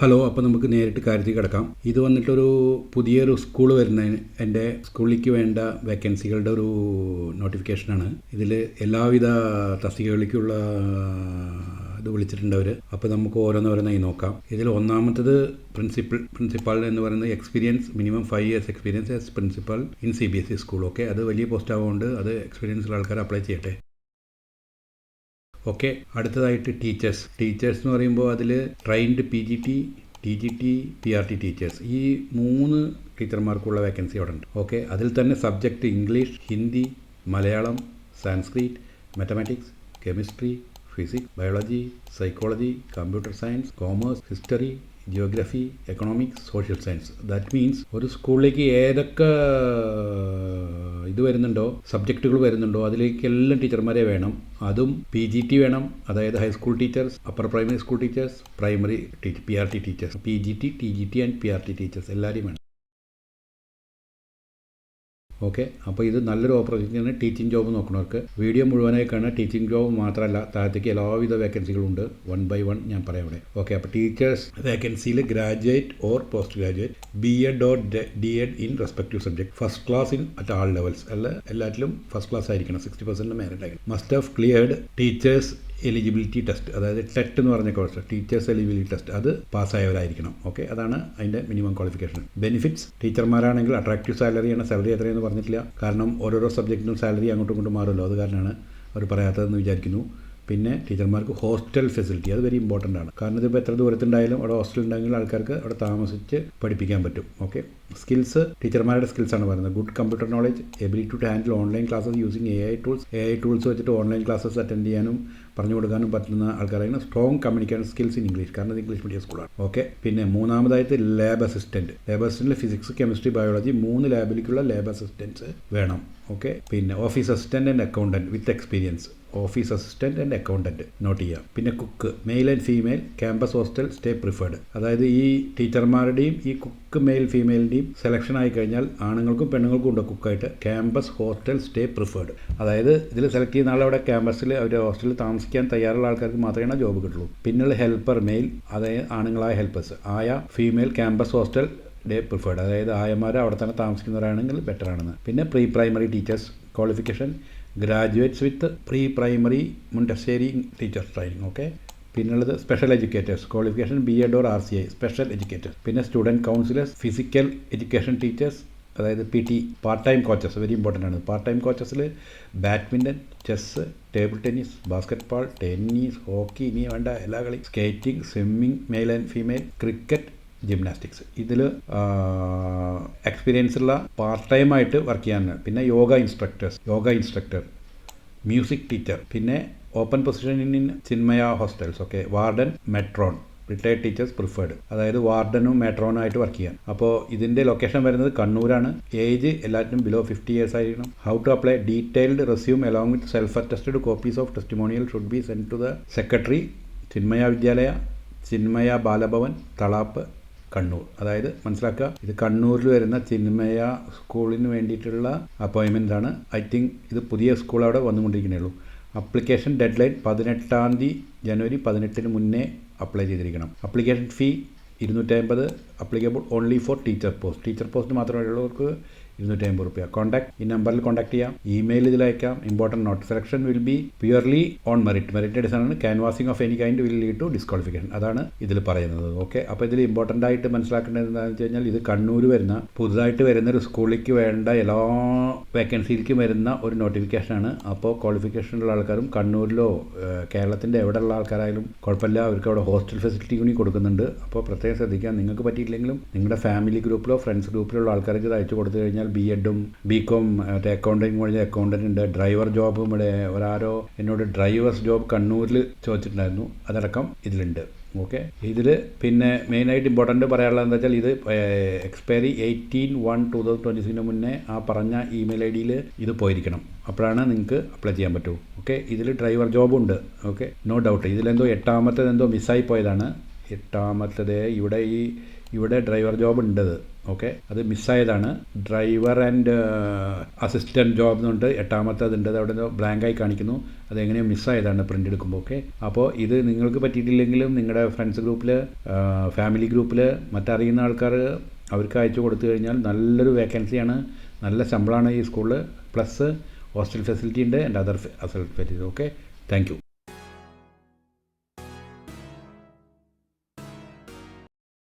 Hello അപ്പോൾ നമുക്ക് നേരിട്ട് കാര്യത്തിൽ കിടക്കാം. ഇത് വന്നിട്ടൊരു പുതിയൊരു സ്കൂൾ വരുന്നതിന് എന്റെ സ്കൂളിലേക്ക് വേണ്ട വേക്കൻസികളുടെ ഒരു നോട്ടിഫിക്കേഷനാണ്. ഇതിൽ എല്ലാവിധ തസ്തികകളിലേക്കുള്ള ഇത് വിളിച്ചിട്ടുണ്ട് അവർ അപ്പോൾ നമുക്ക് ഓരോന്നോരോന്നായി നോക്കാം. ഇതിൽ ഒന്നാമത്തത് പ്രിൻസിപ്പൽ പ്രിൻസിപ്പാൾ എന്ന് പറയുന്നത് experience minimum five years experience as principal in C B S E school okay അത് വലിയ പോസ്റ്റ് ആവുകൊണ്ട് അത് എക്സ്പീരിയൻസ് ഉള്ള ആൾക്കാർ അപ്ലൈ ചെയ്യട്ടെ. ഓക്കെ. അടുത്തതായിട്ട് ടീച്ചേഴ്സ്. ടീച്ചേഴ്സ് എന്ന് പറയുമ്പോൾ അതിൽ trained P G T T G T P R T teachers. ഈ മൂന്ന് ടീച്ചർമാർക്കുള്ള വേക്കൻസി അവിടെ ഉണ്ട് ഓക്കെ. അതിൽ തന്നെ subject English Hindi Malayalam Sanskrit mathematics chemistry physics biology psychology computer science commerce history geography economics social science that means ഒരു സ്കൂളിലേക്ക് ഏതൊക്കെ ഇത് വരുന്നുണ്ടോ സബ്ജക്റ്റുകൾ വരുന്നുണ്ടോ അതിലേക്ക് എല്ലാം ടീച്ചർമാരെ വേണം. അതും പി ജി ടി വേണം. അതായത് high school teachers upper primary school teachers primary P R T teachers P G T T G T and P R T teachers എല്ലാവരെയും വേണം. ഓക്കെ? അപ്പോൾ ഇത് നല്ലൊരു ഓപ്പർച്യൂണിറ്റിയാണ് ടീച്ചിങ് ജോബ് നോക്കുന്നവർക്ക് വീഡിയോ മുഴുവനായി കാണുക ടീച്ചിങ് ജോബ് മാത്രമല്ല താഴത്തേക്ക് എല്ലാവിധ വേക്കൻസികളുണ്ട് വൺ ബൈ വൺ ഞാൻ പറയാം ഓക്കെ അപ്പോൾ teachers വേക്കൻസിയിൽ graduate or post graduate B Ed or D Ed in respective subject first class in at all levels. അല്ല എല്ലാറ്റിലും ഫസ്റ്റ് ക്ലാസ് ആയിരിക്കണം സിക്സ്റ്റി പെർസെന്റ് മെറിറ്റ് ആയിരിക്കണം must have cleared teachers eligibility test അതായത് TET എന്ന് പറഞ്ഞ course teachers eligibility test അത് പാസ്സായവരായിരിക്കണം. Okay അതാണ് അതിന്റെ മിനിമം ക്വാളിഫിക്കേഷൻ ബെനിഫിറ്റ്സ് ടീച്ചർമാരാണെങ്കിൽ അട്രാക്റ്റീവ് സാലറിയാണ് സാലറി എത്രയെന്ന് പറഞ്ഞിട്ടില്ല. കാരണം ഓരോരോ സബ്ജക്റ്റിനും സാലറി അങ്ങോട്ടും ഇങ്ങോട്ടും മാറുമല്ലോ. അത് കാരണമാണ് അവർ പറയാത്തതെന്ന് വിചാരിക്കുന്നു. പിന്നെ ടീച്ചർമാർക്ക് ഹോസ്റ്റൽ ഫെസിലിറ്റി അത് വെരി ഇമ്പോർട്ടന്റ് ആണ്. കാരണം ഇതിപ്പോൾ എത്ര ദൂരത്തുണ്ടായാലും അവിടെ ഹോസ്റ്റൽ ഉണ്ടെങ്കിൽ ആൾക്കാർക്ക് അവിടെ താമസിച്ച് പഠിപ്പിക്കാൻ പറ്റും. ഓക്കെ സ്കിൽസ് ടീച്ചർമാരുടെ സ്കിൽസ് ആണ് പറയുന്നത്. Good computer knowledge ability to handle online classes using A I tools A I tools വെച്ചിട്ട് ഓൺലൈൻ ക്ലാസ്സസ് അറ്റൻഡ് ചെയ്യാനും പറഞ്ഞു കൊടുക്കാനും പറ്റുന്ന ആൾക്കാരാണ് strong communication skills in English കാരണം ഇത് ഇംഗ്ലീഷ് മീഡിയം സ്കൂളാണ് ഓക്കെ പിന്നെ മൂന്നാമതായിട്ട് ലാബ് അസിസ്റ്റന്റ് ലാബ് അസിസ്റ്റന്റിൽ ഫിസിക്സ് കെമിസ്ട്രി ബയോളജി മൂന്ന് ലാബിലേക്കുള്ള ലാബ് അസിസ്റ്റൻസ് വേണം. ഓക്കെ പിന്നെ office assistant and accountant with experience office assistant and accountant note ചെയ്യാം പിന്നെ cook male and female campus hostel stay preferred അതായത് ഈ ടീച്ചർമാരുടെയും ഈ കുക്ക് മെയിൽ ഫീമെയിലിന്റെയും സെലക്ഷൻ ആയി കഴിഞ്ഞാൽ ആണുങ്ങൾക്കും പെണ്ണുങ്ങൾക്കും ഉണ്ട് കുക്കായിട്ട് ക്യാമ്പസ് ഹോസ്റ്റൽ സ്റ്റേ പ്രിഫേർഡ് അതായത് ഇതിൽ സെലക്ട് ചെയ്യുന്ന ആളവിടെ ക്യാമ്പസിൽ അവർ ഹോസ്റ്റലിൽ താമസിക്കാൻ തയ്യാറുള്ള ആൾക്കാർക്ക് മാത്രമേ ജോബ് കിട്ടുള്ളൂ. പിന്നുള്ള ഹെൽപ്പർ മെയിൽ അതായത് ആണുങ്ങളായ ഹെൽപ്പേഴ്സ് ആയ female campus hostel day preferred അതായത് ആയമാർ അവിടെ തന്നെ താമസിക്കുന്നവരാണെങ്കിൽ ബെറ്റർ ആണെന്ന്. പിന്നെ pre primary teachers qualification graduates with pre primary Mundassery teachers training okay പിന്നുള്ളത് special educators qualification B Ed or R C I special educators പിന്നെ student counsellors physical education teachers അതായത് P T part time coaches very important ആണ്. Part time കോച്ചസിൽ badminton chess table tennis basketball tennis hockey ഇനി വേണ്ട എല്ലാ കളി skating swimming male and female cricket gymnastics ഇതിൽ experience ഉള്ള part time ആയിട്ട് work ചെയ്യാനാണ്. പിന്നെ yoga instructors yoga instructor music teacher പിന്നെ open position in Chinmaya hostels okay warden matron retired teachers preferred അതായത് വാർഡനും മെട്രോണും ആയിട്ട് വർക്ക് ചെയ്യാൻ. അപ്പോൾ ഇതിന്റെ ലൊക്കേഷൻ വരുന്നത് കണ്ണൂരാണ്. ഏജ് എല്ലാറ്റിനും ബിലോ ഫിഫ്റ്റി ഇയേഴ്സ് ആയിരിക്കണം. How to apply detailed resume along with self attested copies of testimonial should be send to the secretary Chinmaya Vidyalaya Chinmaya Balabhavan Talap Kannur. അതായത് മനസ്സിലാക്കുക ഇത് കണ്ണൂരിൽ വരുന്ന ചിന്മയ സ്കൂളിന് വേണ്ടിയിട്ടുള്ള അപ്പോയിൻമെന്റ് ആണ്. ഐ തിങ്ക് ഇത് പുതിയ സ്കൂൾ അവിടെ വന്നുകൊണ്ടിരിക്കുന്നേ ഉള്ളൂ. അപ്ലിക്കേഷൻ ഡെഡ് ലൈൻ പതിനെട്ടാം തീയതി ജനുവരി പതിനെട്ടിന് മുന്നേ അപ്ലൈ ചെയ്തിരിക്കണം. അപ്ലിക്കേഷൻ ഫീ ഇരുന്നൂറ്റി അമ്പത് applicable only for teacher post teacher post മാത്രമുള്ളവർക്ക് ഇരുന്നൂറ്റി അമ്പത് റുപ്യ. കോൺടാക്ട് ഈ നമ്പറിൽ കോൺടാക്ട് ചെയ്യാം. ഇമെയിൽ ഇതിൽ അയക്കാം. Important note selection will be purely on merit merit അടിസ്ഥാനമാണ് canvassing of any kind will lead to disqualification അതാണ് ഇതിൽ പറയുന്നത്. ഓക്കെ അപ്പോൾ ഇതിൽ ഇമ്പോർട്ടന്റ് ആയിട്ട് മനസ്സിലാക്കേണ്ടത് എന്താണെന്ന് വെച്ച് കഴിഞ്ഞാൽ ഇത് കണ്ണൂർ വരുന്ന പുതുതായിട്ട് വരുന്ന ഒരു സ്കൂളിലേക്ക് വേണ്ട എല്ലാ വേക്കൻസിയിലേക്കും വരുന്ന ഒരു നോട്ടിഫിക്കേഷനാണ് അപ്പോൾ ക്വാളിഫിക്കേഷനുള്ള ആൾക്കാരും കണ്ണൂരിലോ കേരളത്തിന്റെ എവിടെയുള്ള ആൾക്കാരായാലും കുഴപ്പമില്ല. അവർക്ക് അവിടെ ഹോസ്റ്റൽ ഫെസിലിറ്റി കൂടി കൊടുക്കുന്നുണ്ട്. അപ്പോൾ പ്രത്യേകം ശ്രദ്ധിക്കാം. നിങ്ങൾക്ക് പറ്റിയില്ലെങ്കിലും നിങ്ങളുടെ ഫാമിലി ഗ്രൂപ്പിലോ ഫ്രണ്ട്സ് ഗ്രൂപ്പിലോ ഉള്ള ആൾക്കാർക്ക് ഇത് അയച്ചു കൊടുത്തു കഴിഞ്ഞാൽ ബി എഡും ബി കോം മറ്റേ അക്കൗണ്ടിങ് വഴി അക്കൗണ്ടന്റ് ഉണ്ട്. ഡ്രൈവർ ജോബും ഇവിടെ ഒരാരോ എന്നോട് ഡ്രൈവേഴ്സ് ജോബ് കണ്ണൂരിൽ ചോദിച്ചിട്ടുണ്ടായിരുന്നു. അതടക്കം ഇതിലുണ്ട്. ഓക്കെ ഇതിൽ പിന്നെ മെയിനായിട്ട് ഇമ്പോർട്ടന്റ് പറയാനുള്ളത് എന്താ വെച്ചാൽ ഇത് expiry eighteen one two thousand twenty സിക്സിന് മുന്നേ ആ പറഞ്ഞ ഇമെയിൽ ഐ ഡിയിൽ ഇത് പോയിരിക്കണം. അപ്പോഴാണ് നിങ്ങൾക്ക് അപ്ലൈ ചെയ്യാൻ പറ്റൂ. ഓക്കെ ഇതിൽ ഡ്രൈവർ ജോബുണ്ട് ഓക്കെ നോ ഡൗട്ട് ഇതിലെന്തോ എട്ടാമത്തേത് എന്തോ മിസ്സായി പോയതാണ്. എട്ടാമത്തേത് ഇവിടെ ഈ ഇവിടെ ഡ്രൈവർ ജോബ് ഉണ്ടത്. ഓക്കെ അത് മിസ്സായതാണ് ഡ്രൈവർ ആൻഡ് അസിസ്റ്റന്റ് ജോബ് എന്നുണ്ട്. എട്ടാമത്തെ ഉണ്ട് അത് അവിടെ ബ്ലാങ്കായി കാണിക്കുന്നു. അതെങ്ങനെയോ മിസ്സായതാണ് പ്രിന്റ് എടുക്കുമ്പോൾ. ഓക്കെ അപ്പോൾ ഇത് നിങ്ങൾക്ക് പറ്റിയിട്ടില്ലെങ്കിലും നിങ്ങളുടെ ഫ്രണ്ട്സ് ഗ്രൂപ്പിൽ ഫാമിലി ഗ്രൂപ്പിൽ മറ്ററിയുന്ന ആൾക്കാർ അവർക്ക് അയച്ചു കൊടുത്തു കഴിഞ്ഞാൽ നല്ലൊരു വേക്കൻസിയാണ് നല്ല ശമ്പളമാണ് ഈ സ്കൂളിൽ പ്ലസ് ഹോസ്റ്റൽ ഫെസിലിറ്റി ഉണ്ട് and other facility okay thank